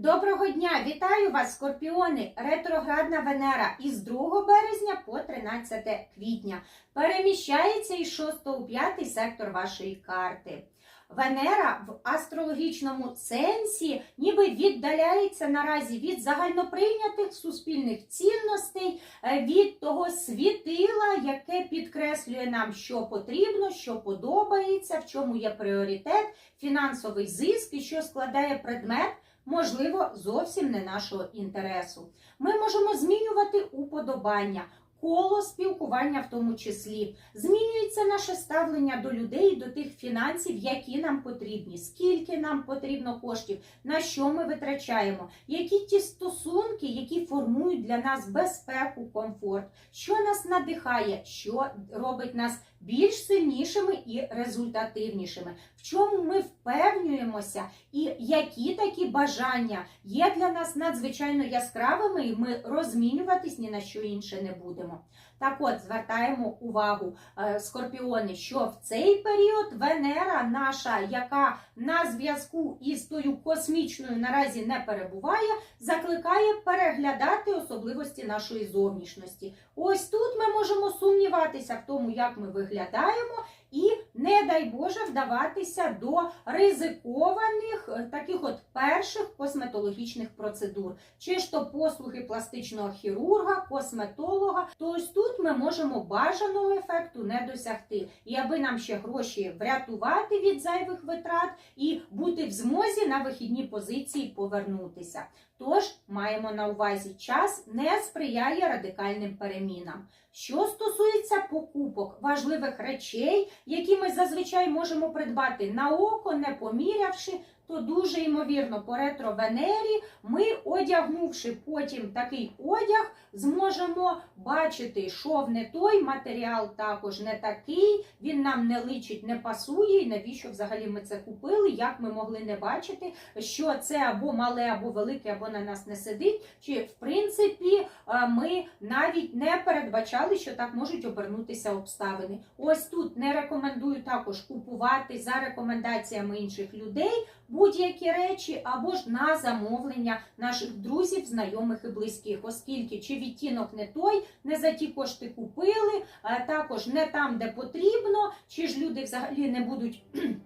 Доброго дня! Вітаю вас, скорпіони! Ретроградна Венера із 2 березня по 13 квітня переміщається із 6 у 5 сектор вашої карти. Венера в астрологічному сенсі ніби віддаляється наразі від загальноприйнятих суспільних цінностей, е, від того світила, яке підкреслює нам, що потрібно, що подобається, в чому є пріоритет, фінансовий зиск і що складає предмет можливо, зовсім не нашого інтересу. Ми можемо змінювати уподобання. Коло спілкування в тому числі змінюється наше ставлення до людей, до тих фінансів, які нам потрібні, скільки нам потрібно коштів, на що ми витрачаємо, які ті стосунки, які формують для нас безпеку, комфорт, що нас надихає, що робить нас більш сильнішими і результативнішими, в чому ми впевнюємося, і які такі бажання є для нас надзвичайно яскравими, і ми розмінюватись ні на що інше не будемо. Так от звертаємо увагу, е, скорпіони, що в цей період Венера наша, яка на зв'язку із тою космічною наразі не перебуває, закликає переглядати особливості нашої зовнішності. Ось тут ми можемо сумніватися в тому, як ми виглядаємо, і, не дай Боже, вдаватися до ризикованих е, таких от перших косметологічних процедур, чи ж то послуги пластичного хірурга, косметолога. То тут ми можемо бажаного ефекту не досягти. І аби нам ще гроші врятувати від зайвих витрат і бути в змозі на вихідні позиції повернутися. Тож маємо на увазі, час не сприяє радикальним перемінам. Що стосується покупок важливих речей, які ми зазвичай можемо придбати на око, не помірявши, то дуже ймовірно по ретро-венері ми, одягнувши потім такий одяг, зможемо бачити, шов не той, матеріал також не такий, він нам не личить, не пасує, і навіщо взагалі ми це купили, як ми могли не бачити, що це або мале, або велике, або на нас не сидить, чи в принципі е, ми навіть не передбачали, що так можуть обернутися обставини. Ось тут не рекомендую також купувати за рекомендаціями інших людей будь-які речі або ж на замовлення наших друзів, знайомих і близьких, оскільки чи відтінок не той, не за ті кошти купили, а також не там, де потрібно, чи ж люди взагалі не будуть.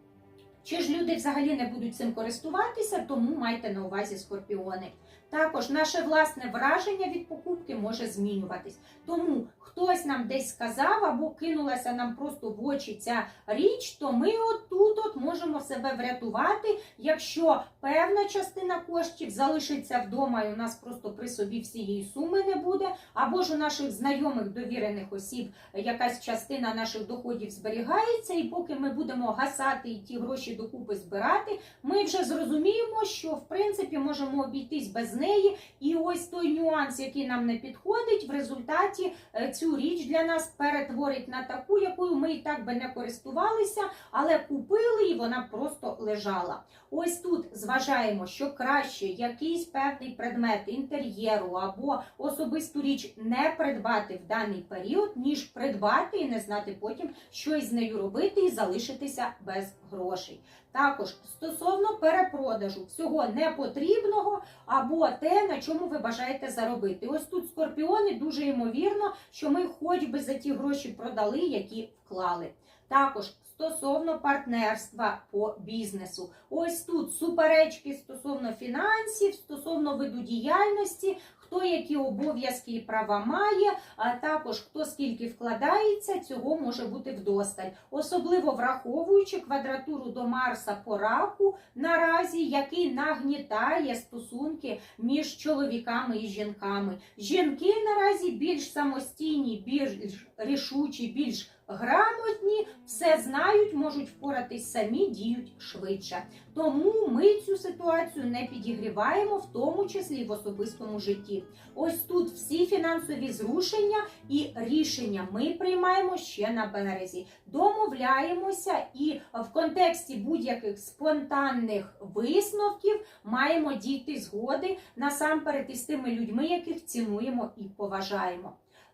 Чи ж люди взагалі не будуть цим користуватися, тому майте на увазі скорпіони. Також наше власне враження від покупки може змінюватись. Тому хтось нам десь сказав або кинулася нам просто в очі ця річ, то ми отут от можемо себе врятувати, якщо певна частина коштів залишиться вдома, і у нас просто при собі всієї суми не буде, або ж у наших знайомих довірених осіб якась частина наших доходів зберігається, і поки ми будемо гасати і ті гроші докупи збирати, ми вже зрозуміємо, що в принципі можемо обійтись без неї. І ось той нюанс, який нам не підходить, в результаті е, цю річ для нас перетворить на таку, якою ми і так би не користувалися, але купили і вона просто лежала. Ось тут зважаємо, що краще якийсь певний предмет інтер'єру або особисту річ не придбати в даний період, ніж придбати і не знати потім, що із нею робити, і залишитися без грошей. Також стосовно перепродажу всього непотрібного або те, на чому ви бажаєте заробити. Ось тут скорпіони дуже ймовірно, що ми хоч би за ті гроші продали, які вклали. Також стосовно партнерства по бізнесу. Ось тут суперечки стосовно фінансів, стосовно виду діяльності, хто які обов'язки і права має, а також хто скільки вкладається, цього може бути вдосталь. Особливо враховуючи квадратуру до Марса по раку наразі, який нагнітає стосунки між чоловіками і жінками. Жінки наразі більш самостійні, більш рішучі, більш грамотні, все знають, можуть впоратись самі, діють швидше. Тому ми цю ситуацію не підігріваємо, в тому числі в особистому житті. Ось тут всі фінансові зрушення і рішення ми приймаємо ще на березі. Домовляємося і в контексті будь-яких спонтанних висновків маємо дійти згоди насамперед із тими людьми, яких цінуємо і поважаємо.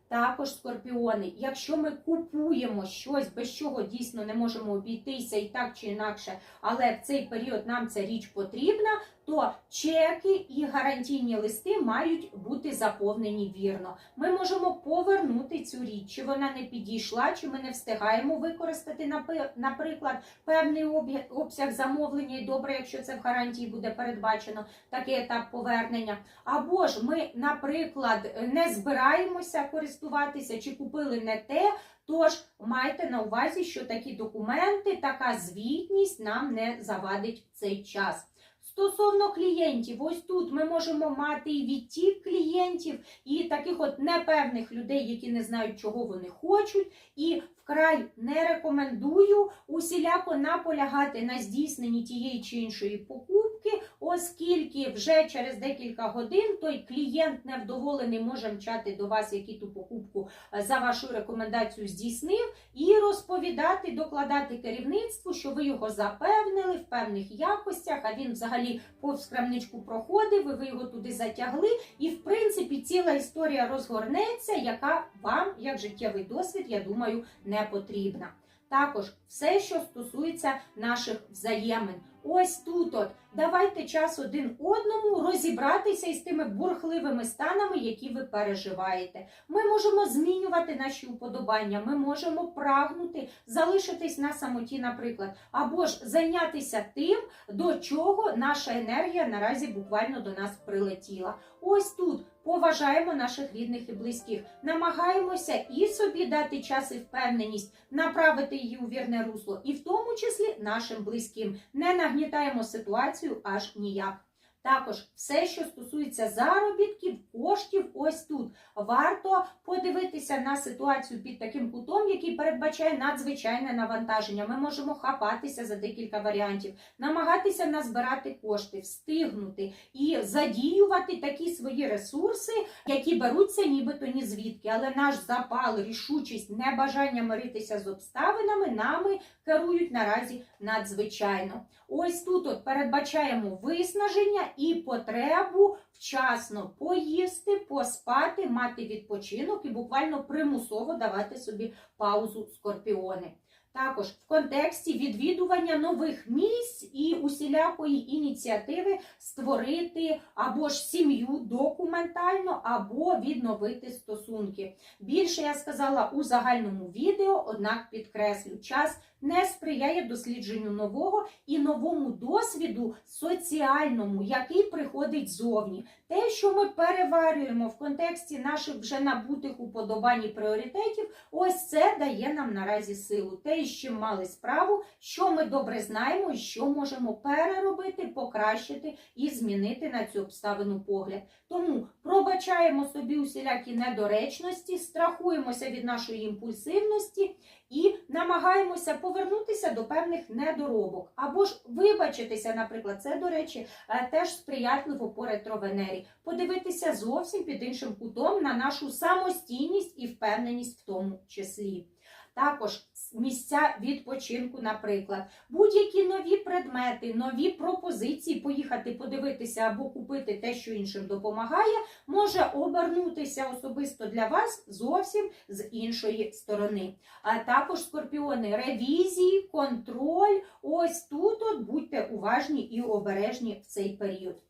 Також скорпіони, якщо ми купуємо щось, без чого дійсно не можемо обійтися і так чи інакше, але в цей період нам ця річ потрібна, то чеки і гарантійні листи мають бути заповнені вірно. Ми можемо повернути цю річ, чи вона не підійшла, чи ми не встигаємо використати, наприклад, певний обсяг замовлення, і добре, якщо це в гарантії буде передбачено такий етап повернення. Або ж ми, наприклад, не збираємося користуватися чи купили не те. Тож майте на увазі, що такі документи, така звітність нам не завадить в цей час. Стосовно клієнтів, ось тут ми можемо мати і відтік клієнтів, і таких от непевних людей, які не знають, чого вони хочуть, і вкрай не рекомендую усіляко наполягати на здійсненні тієї чи іншої покупки, оскільки вже через декілька годин той клієнт невдоволений може мчати до вас, який ту покупку е, за вашу рекомендацію здійснив, і розповідати, докладати керівництву, що ви його запевнили в певних якостях, а він взагалі повз крамничку проходив, і ви його туди затягли. І в принципі ціла історія розгорнеться, яка вам, як життєвий досвід, я думаю, не потрібна. Також все, що стосується наших взаємин. Ось тут от давайте час один одному розібратися із тими бурхливими станами, які ви переживаєте. Ми можемо змінювати наші уподобання, ми можемо прагнути залишитись на самоті, наприклад, або ж зайнятися тим, до чого наша енергія наразі буквально до нас прилетіла. Ось тут поважаємо наших рідних і близьких, намагаємося і собі дати час і впевненість, направити її у вірне русло, і в тому числі нашим близьким. Не нагнітаємо ситуацію аж ніяк. Також все, що стосується заробітків, коштів, ось тут варто подивитися на ситуацію під таким кутом, який передбачає надзвичайне навантаження. Ми можемо хапатися за декілька варіантів, намагатися назбирати кошти, встигнути і задіювати такі свої ресурси, які беруться нібито ні звідки. Але наш запал, рішучість, небажання миритися з обставинами нами керують наразі надзвичайно. Ось тут от передбачаємо виснаження і потребу вчасно поїсти, поспати, мати відпочинок і буквально примусово давати собі паузу скорпіони. Також в контексті відвідування нових місць і усілякої ініціативи створити або ж сім'ю документально, або відновити стосунки. Більше я сказала у загальному відео, однак підкреслю, час не сприяє дослідженню нового і новому досвіду соціальному, який приходить зовні. Те, що ми переварюємо в контексті наших вже набутих уподобань і пріоритетів, ось це дає нам наразі силу. Те, з чим мали справу, що ми добре знаємо що можемо переробити, покращити і змінити на цю обставину погляд. Тому пробачаємо собі усілякі недоречності, страхуємося від нашої імпульсивності і намагаємося повернутися до певних недоробок. Або ж вибачитися, наприклад, це, до речі, е, теж сприятливо по ретровенері. Подивитися зовсім під іншим кутом на нашу самостійність і впевненість в тому числі. Також місця відпочинку, наприклад, будь-які нові предмети, нові пропозиції поїхати подивитися або купити те, що іншим допомагає, може обернутися особисто для вас зовсім з іншої сторони. А також скорпіони, ревізії, контроль. Ось тут от будьте уважні і обережні в цей період.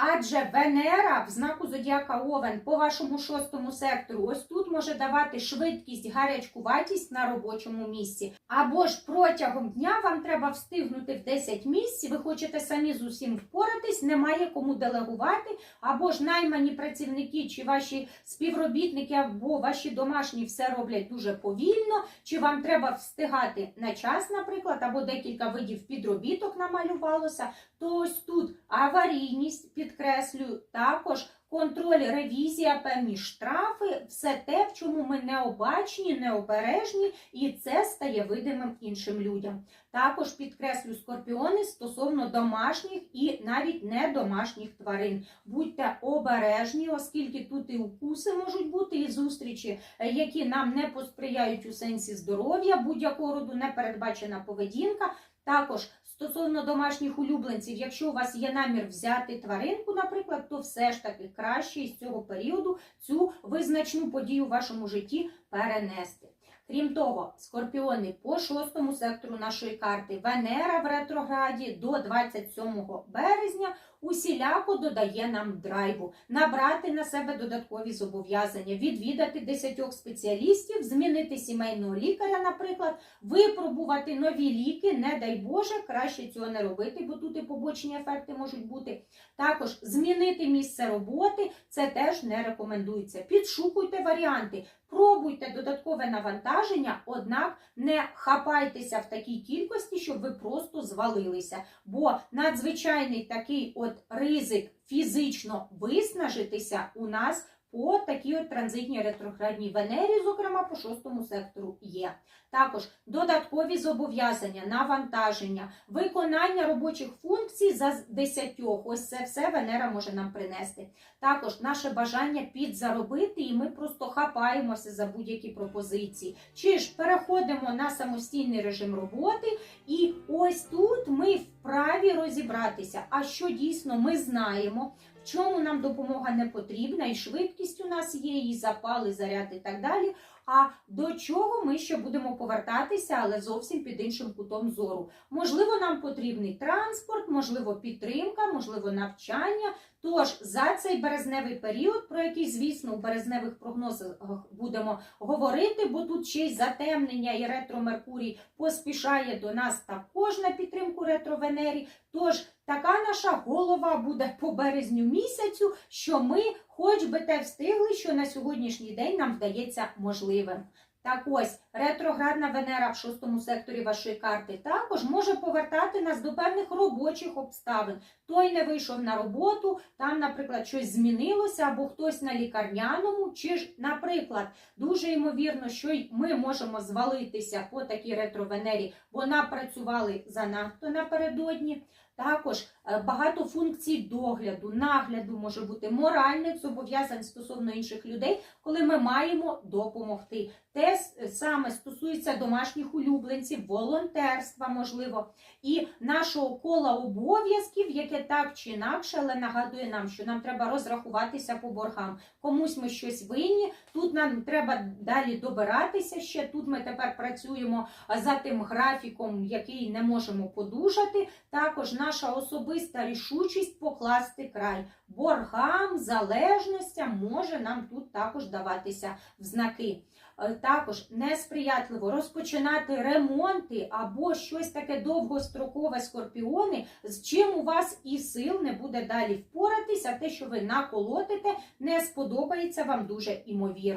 Адже Венера в знаку зодіака Овен по вашому шостому сектору, ось тут може давати швидкість, гарячкуватість на робочому місці. Або ж протягом дня вам треба встигнути в 10 місць, ви хочете самі з усім впоратись, немає кому делегувати, або ж наймані працівники, чи ваші співробітники, або ваші домашні все роблять дуже повільно, чи вам треба встигати на час, наприклад, або декілька видів підробіток намалювалося, то ось тут аварійність, підкреслюю, також контроль, ревізія, певні штрафи, все те, в чому ми необачні, необережні, і це стає видимим іншим людям. Також підкреслю скорпіони стосовно домашніх і навіть недомашніх тварин. Будьте обережні, оскільки тут і укуси можуть бути, і зустрічі, е, які нам не посприяють у сенсі здоров'я, будь-якого роду непередбачена поведінка. Також стосовно домашніх улюбленців, якщо у вас є намір взяти тваринку, наприклад, то все ж таки краще із цього періоду цю визначну подію в вашому житті перенести. Крім того, скорпіони по шостому сектору нашої карти Венера в ретрограді до 27 березня усіляко додає нам драйву, набрати на себе додаткові зобов'язання, відвідати десятьох спеціалістів, змінити сімейного лікаря, наприклад, випробувати нові ліки, не дай Боже, краще цього не робити, бо тут і побочні ефекти можуть бути. Також змінити місце роботи це теж не рекомендується. Підшукуйте варіанти, пробуйте додаткове навантаження, однак не хапайтеся в такій кількості, щоб ви просто звалилися. Бо надзвичайний такий от ризик фізично виснажитися у нас по такій от транзитній ретроградній Венері, зокрема по шостому сектору, є. Також додаткові зобов'язання, навантаження, виконання робочих функцій за десятьох. Ось це все Венера може нам принести. Також наше бажання підзаробити, і ми просто хапаємося за будь-які пропозиції. Чи ж переходимо на самостійний режим роботи, і ось тут ми вправі розібратися, а що дійсно ми знаємо. Чому нам допомога не потрібна, і швидкість у нас є, і запали, заряд і так далі. А до чого ми ще будемо повертатися, але зовсім під іншим кутом зору. Можливо, нам потрібний транспорт, можливо, підтримка, можливо, навчання. Тож за цей березневий період, про який, звісно, у березневих прогнозах будемо говорити, бо тут ще й затемнення і ретро Меркурій поспішає до нас також на підтримку ретро Венері. Тож така наша голова буде по березню місяцю, що ми, хоч би те встигли, що на сьогоднішній день нам вдається можливим. Так ось ретроградна Венера в шостому секторі вашої карти також може повертати нас до певних робочих обставин. Той не вийшов на роботу, там, наприклад, щось змінилося, або хтось на лікарняному, чи ж, наприклад, дуже ймовірно, що й ми можемо звалитися по такій ретро-Венері, бо напрацювали занадто напередодні. Також е, багато функцій догляду, нагляду може бути моральних зобов'язань стосовно інших людей, коли ми маємо допомогти. Те саме стосується домашніх улюбленців, волонтерства, можливо, і нашого кола обов'язків, яке так чи інакше, але нагадує нам, що нам треба розрахуватися по боргам. Комусь ми щось винні. Тут нам треба далі добиратися ще. Тут ми тепер працюємо за тим графіком, який не можемо подужати. Також наша особиста рішучість покласти край боргам, залежностям може нам тут також даватися в знаки. Е, Також несприятливо розпочинати ремонти або щось таке довгострокове скорпіони, з чим у вас і сил не буде далі впоратися. Те, що ви наколотите, не сподобається вам дуже імовірно.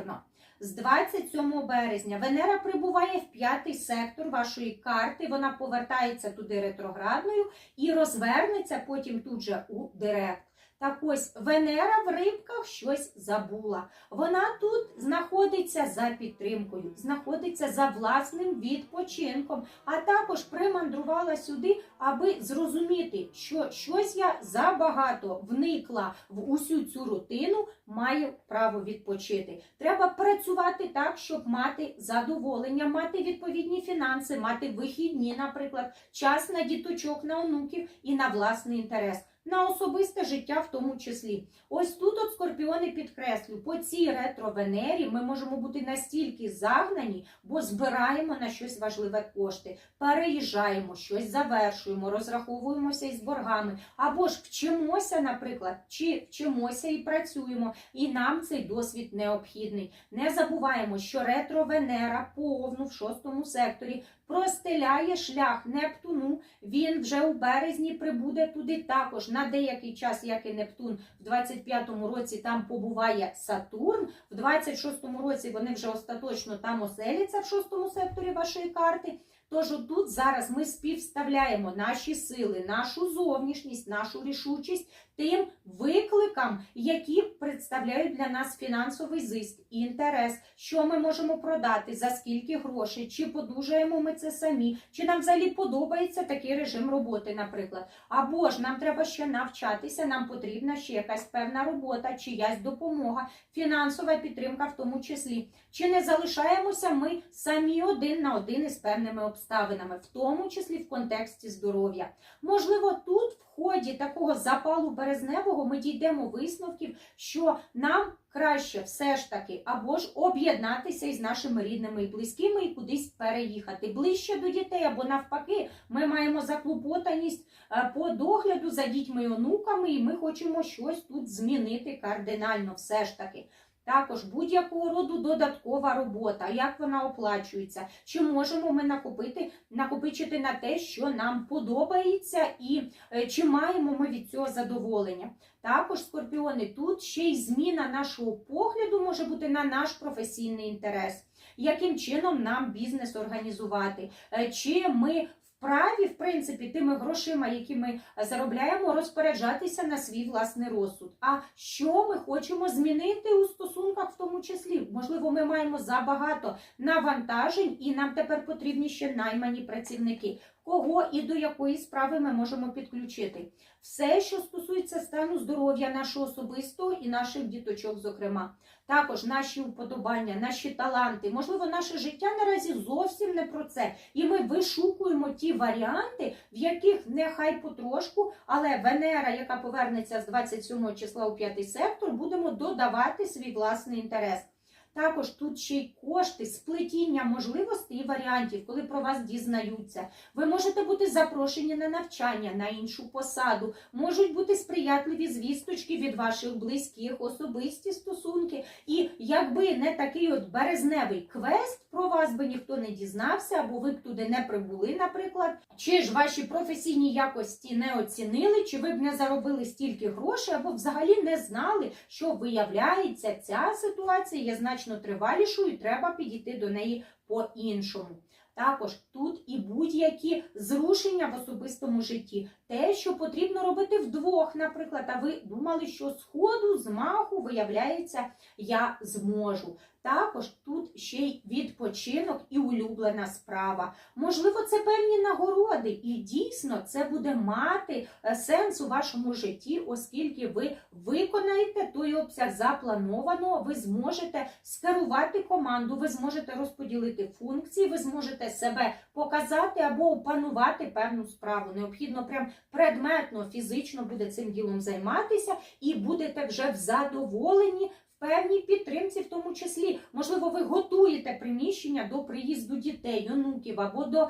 З 27 березня Венера прибуває в п'ятий сектор вашої карти. Вона повертається туди ретроградною і розвернеться потім тут же у директ. Так ось Венера в рибках щось забула. Вона тут знаходиться за підтримкою, знаходиться за власним відпочинком, а також примандрувала сюди, аби зрозуміти, що щось я забагато вникла в усю цю рутину, маю право відпочити. Треба працювати так, щоб мати задоволення, мати відповідні фінанси, мати вихідні, наприклад, час на діточок, на онуків і на власний інтерес. На особисте життя в тому числі. Ось тут от скорпіони підкреслю, по цій ретро-венері ми можемо бути настільки загнані, бо збираємо на щось важливе кошти, переїжджаємо, щось завершуємо, розраховуємося із боргами, або ж вчимося, наприклад, чи вчимося і працюємо, і нам цей досвід необхідний. Не забуваємо, що ретро-венера повну в шостому секторі простеляє шлях Нептуну. Він вже у березні прибуде туди також на деякий час, як і Нептун, в 25-му році там побуває Сатурн. В 26-му році вони вже остаточно там оселяться в шостому секторі вашої карти. Тож тут зараз ми співставляємо наші сили, нашу зовнішність, нашу рішучість тим викликам, які представляють для нас фінансовий зиск інтерес, що ми можемо продати, за скільки грошей, чи подужаємо ми це самі, чи нам взагалі подобається такий режим роботи, наприклад. Або ж нам треба ще навчатися, нам потрібна ще якась певна робота, чиясь допомога, фінансова підтримка в тому числі. Чи не залишаємося ми самі один на один із певними обставинами, в тому числі в контексті здоров'я? Можливо, тут в ході такого запалу березня березневого ми дійдемо висновків, що нам краще все ж таки або ж об'єднатися із нашими рідними і близькими і кудись переїхати ближче до дітей, або навпаки, ми маємо заклопотаність е, по догляду за дітьми і онуками, і ми хочемо щось тут змінити кардинально, все ж таки. Також будь-якого роду додаткова робота, як вона оплачується, чи можемо ми накопити, накопичити на те, що нам подобається, і е, чи маємо ми від цього задоволення. Також, скорпіони, тут ще й зміна нашого погляду може бути на наш професійний інтерес. Яким чином нам бізнес організувати? Е, Чи ми вправі, в принципі, тими грошима, які ми заробляємо, розпоряджатися на свій власний розсуд? А що ми хочемо змінити у стосунках, в тому числі? Можливо, ми маємо забагато навантажень, і нам тепер потрібні ще наймані працівники. Кого і до якої справи ми можемо підключити? Все, що стосується стану здоров'я нашого особистого і наших діточок, зокрема, також наші уподобання, наші таланти, можливо, наше життя наразі зовсім не про це. І ми вишукуємо ті варіанти, в яких нехай потрошку, але Венера, яка повернеться з 27 числа у п'ятий сектор, будемо додавати свій власний інтерес. Також тут ще й кошти, сплетіння можливостей і варіантів, коли про вас дізнаються. Ви можете бути запрошені на навчання, на іншу посаду, можуть бути сприятливі звісточки від ваших близьких, особисті стосунки. І якби не такий от березневий квест, про вас би ніхто не дізнався, або ви б туди не прибули, наприклад, чи ж ваші професійні якості не оцінили, чи ви б не заробили стільки грошей, або взагалі не знали, що виявляється, ця ситуація є значно тривалішою, і треба підійти до неї по-іншому. Також тут і будь-які зрушення в особистому житті, те, що потрібно робити вдвох, наприклад, а ви думали, що з ходу, з маху, виявляється, я зможу. Також тут ще й відпочинок і улюблена справа. Можливо, це певні нагороди, і дійсно це буде мати е, сенс у вашому житті, оскільки ви виконаєте той обсяг запланованого, ви зможете скерувати команду, ви зможете розподілити функції, ви зможете себе показати або опанувати певну справу. Необхідно прям предметно, фізично буде цим ділом займатися і будете вже в задоволенні певній підтримці, в тому числі, можливо, ви готуєте приміщення до приїзду дітей, онуків або до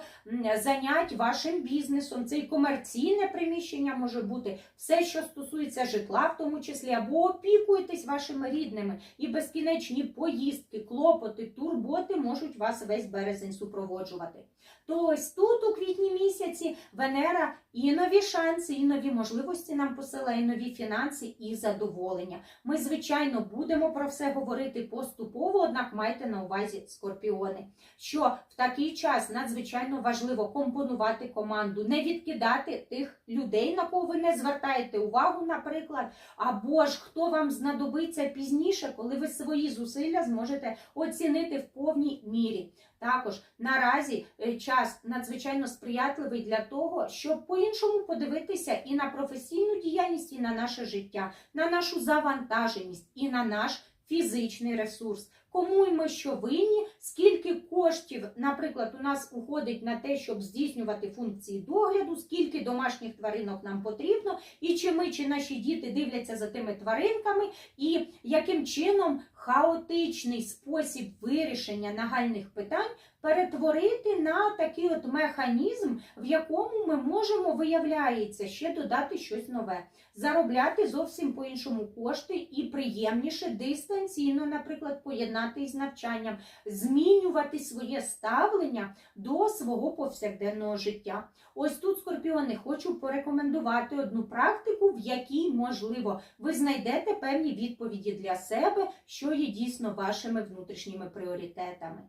занять вашим бізнесом. Це і комерційне приміщення може бути, все, що стосується житла, в тому числі, або опікуєтесь вашими рідними, і безкінечні поїздки, клопоти, турботи можуть вас весь березень супроводжувати. То ось тут, у квітні місяці, Венера і нові шанси, і нові можливості нам посилає, і нові фінанси і задоволення. Ми, звичайно, будемо про все говорити поступово, однак майте на увазі скорпіони, що в такий час надзвичайно важливо компонувати команду, не відкидати тих людей, на кого ви не звертаєте увагу, наприклад, або ж хто вам знадобиться пізніше, коли ви свої зусилля зможете оцінити в повній мірі. Також наразі е, час надзвичайно сприятливий для того, щоб по-іншому подивитися і на професійну діяльність, і на наше життя, на нашу завантаженість, і на наш фізичний ресурс. Кому і ми що винні, скільки коштів, наприклад, у нас уходить на те, щоб здійснювати функції догляду, скільки домашніх тваринок нам потрібно, і чи ми, чи наші діти дивляться за тими тваринками, і яким чином хаотичний спосіб вирішення нагальних питань перетворити на такий от механізм, в якому ми можемо, виявляється, ще додати щось нове, заробляти зовсім по-іншому кошти і приємніше дистанційно, наприклад, поєднати із навчанням, змінювати своє ставлення до свого повсякденного життя. Ось тут, скорпіони, хочу порекомендувати одну практику, в якій, можливо, ви знайдете певні відповіді для себе, що є дійсно вашими внутрішніми пріоритетами.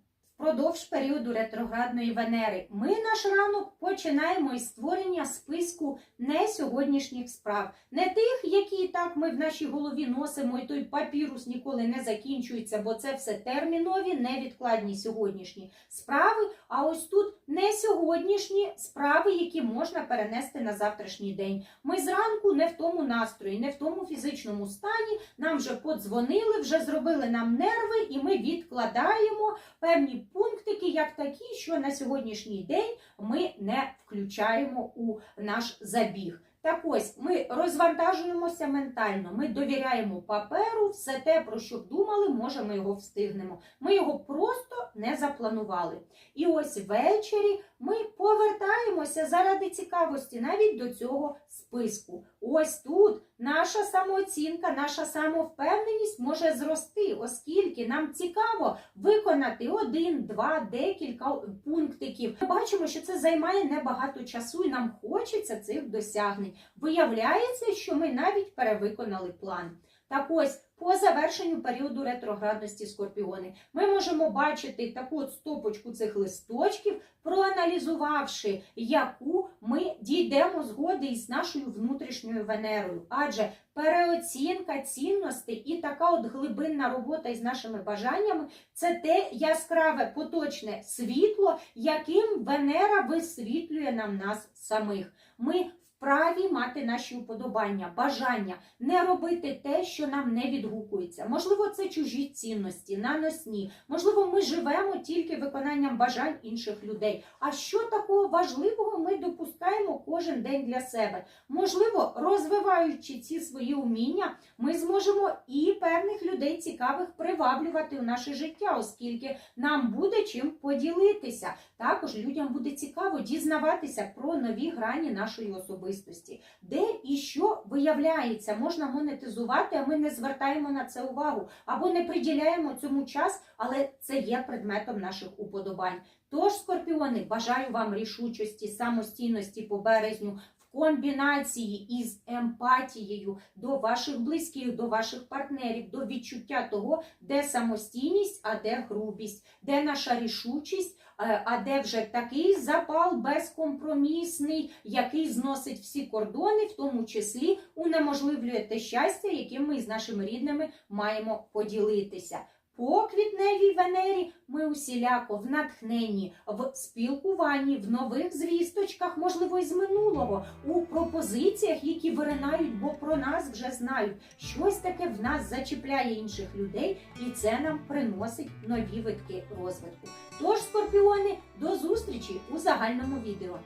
Впродовж періоду ретроградної Венери ми наш ранок починаємо із створення списку не сьогоднішніх справ, не тих, які так ми в нашій голові носимо, і той папірус ніколи не закінчується, бо це все термінові, невідкладні сьогоднішні справи. А ось тут не сьогоднішні справи, які можна перенести на завтрашній день. Ми зранку не в тому настрої, не в тому фізичному стані. Нам вже подзвонили, вже зробили нам нерви, і ми відкладаємо певні пунктики, як такі, що на сьогоднішній день ми не включаємо у наш забіг. Так ось ми розвантажуємося ментально, ми довіряємо паперу, все те, про що думали, може, ми його встигнемо. Ми його просто не запланували. І ось ввечері ми повертаємося заради цікавості навіть до цього списку. Ось тут наша самооцінка, наша самовпевненість може зрости, оскільки нам цікаво виконати один, два, декілька пунктиків. Ми бачимо, що це займає небагато часу, і нам хочеться цих досягнень. Виявляється, що ми навіть перевиконали план. Так ось, по завершенню періоду ретроградності скорпіони, ми можемо бачити таку от стопочку цих листочків, проаналізувавши, яку ми дійдемо згоди із нашою внутрішньою Венерою. Адже переоцінка цінностей і така от глибинна робота із нашими бажаннями це те яскраве поточне світло, яким Венера висвітлює нам нас самих. Ми вправі мати наші уподобання, бажання, не робити те, що нам не відгукується. Можливо, це чужі цінності, наносні. Можливо, ми живемо тільки виконанням бажань інших людей. А що такого важливого ми допускаємо кожен день для себе? Можливо, розвиваючи ці свої уміння, ми зможемо і певних людей цікавих приваблювати у наше життя, оскільки нам буде чим поділитися. Також людям буде цікаво дізнаватися про нові грані нашої особистості, де і що виявляється, можна монетизувати, а ми не звертаємо на це увагу або не приділяємо цьому час, але це є предметом наших уподобань. Тож, скорпіони, бажаю вам рішучості, самостійності по березню. Комбінації із емпатією до ваших близьких, до ваших партнерів, до відчуття того, де самостійність, а де грубість, де наша рішучість, е, а де вже такий запал безкомпромісний, який зносить всі кордони, в тому числі унеможливлює те щастя, яким ми з нашими рідними маємо поділитися. По квітневій Венері ми усіляко в натхненні, в спілкуванні, в нових звісточках, можливо, із минулого, у пропозиціях, які виринають, бо про нас вже знають. Щось таке в нас зачіпляє інших людей, і це нам приносить нові витки розвитку. Тож, скорпіони, до зустрічі у загальному відео.